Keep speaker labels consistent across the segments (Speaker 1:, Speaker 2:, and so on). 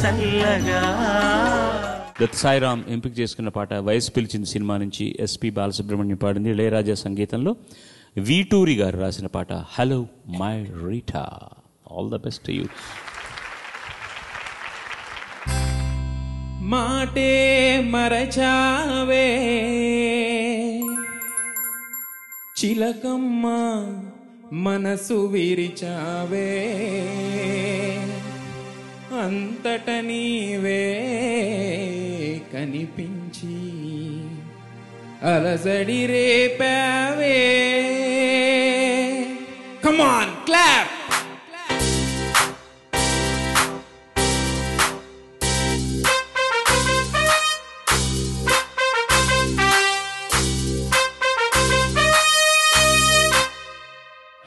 Speaker 1: చల్లగా
Speaker 2: దత్ సాయిరామ్ ఎంపిక చేసుకున్న పాట వయసు పిలిచింది సినిమా నుంచి ఎస్పి బాలసుబ్రహ్మణ్యం పాడింది ఇళయరాజా సంగీతంలో. వీటూరి గారు రాసిన పాట hello my Rita all the best you
Speaker 3: మాటే మరచావే. చిలకమ్మ మనసు విరిచావే. అంతట నీవే కనిపించి అలసడి రేపావే. Come on clap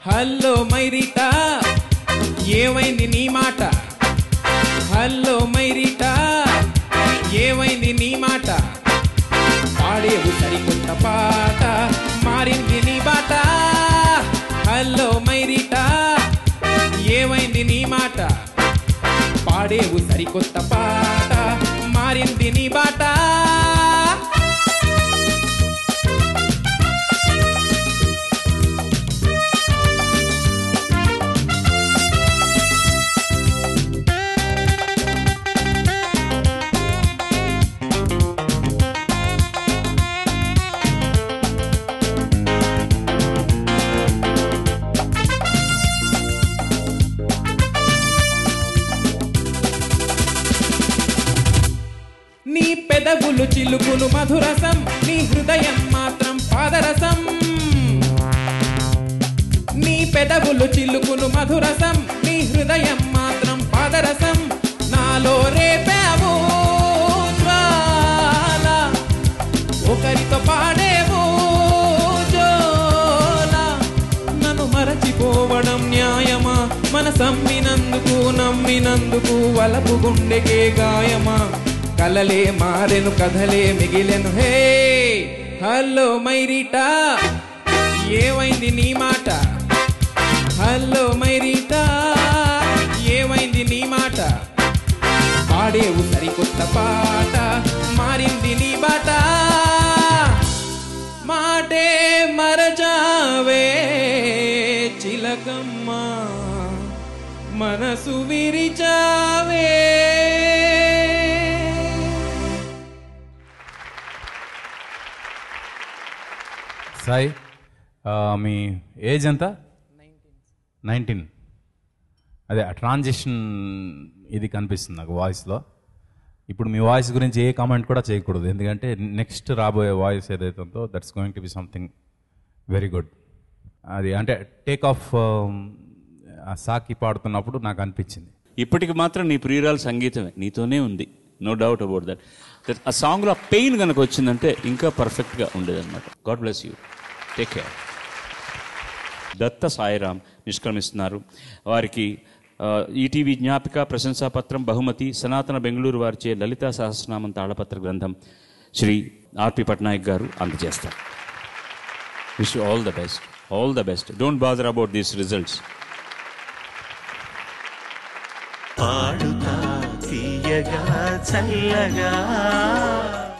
Speaker 3: hello my Rita ఏమైంది నీ మాట? హలో మైరిటా ఏమైంది నీ మాట? పాడేవు సరికొత్త పాట మారింది నీ బాట. హలో మైరిటా ఏమైంది నీ మాట? పాడేవు సరికొత్త పాట మారింది నీ బాట. పెదవులు చిలుకులు మధురసం నీ హృదయం మాత్రం పాదరసం. నీ పెదవులు చిలుకులు మధురసం నీ హృదయం మాత్రం పాదరసం. నాలో రేపావు జ్వాల ఒకరితో పాడేవు జోల. నన్ను మరచిపోవడం న్యాయమా? మన సమ్మినందుకు నమ్మినందుకు వలపు గుండెకే గాయమా? కలలే మారెను కథలే మిగిలెను. హే! Hello my Rita! ఏమైంది నీ మాట? Hello my Rita! ఏమైంది నీ మాట? పాడేవు సరికొత్త పాట మారింది నీ బాట. మాటే మరజావే చిలకమ్మ. మనసు విరిచా.
Speaker 4: సాయి మీ ఏజ్ ఎంత? నైన్టీన్ అదే ట్రాన్సిషన్ ఇది కనిపిస్తుంది నాకు వాయిస్లో ఇప్పుడు మీ వాయిస్ గురించి ఏ కామెంట్ కూడా చేయకూడదు. ఎందుకంటే నెక్స్ట్ రాబోయే వాయిస్ ఏదైతే ఉందో that's going to be something very good అది అంటే టేక్ ఆఫ్ సాకి పాడుతున్నప్పుడు నాకు అనిపించింది.
Speaker 2: ఇప్పటికి మాత్రం నీ ప్రియురాలు సంగీతమే. నీతోనే ఉంది. నో డౌట్ అబౌట్ దట్ ఆ సాంగ్లో ఆ పెయిన్ కనుక వచ్చిందంటే ఇంకా పర్ఫెక్ట్గా ఉండేదన్నమాట. God bless you take care Datta Sairam నిష్క్రమిస్తున్నారు. వారికి ఈటీవీ జ్ఞాపిక ప్రశంసాపత్రం బహుమతి సనాతన బెంగళూరు వారిచే లలితా సహస్రనామం తాళపత్ర గ్రంథం శ్రీ ఆర్పి పట్నాయక్ గారు అందజేస్తారు. Wish all the best all the best don't bother about these results
Speaker 1: తీయగా చల్లగా.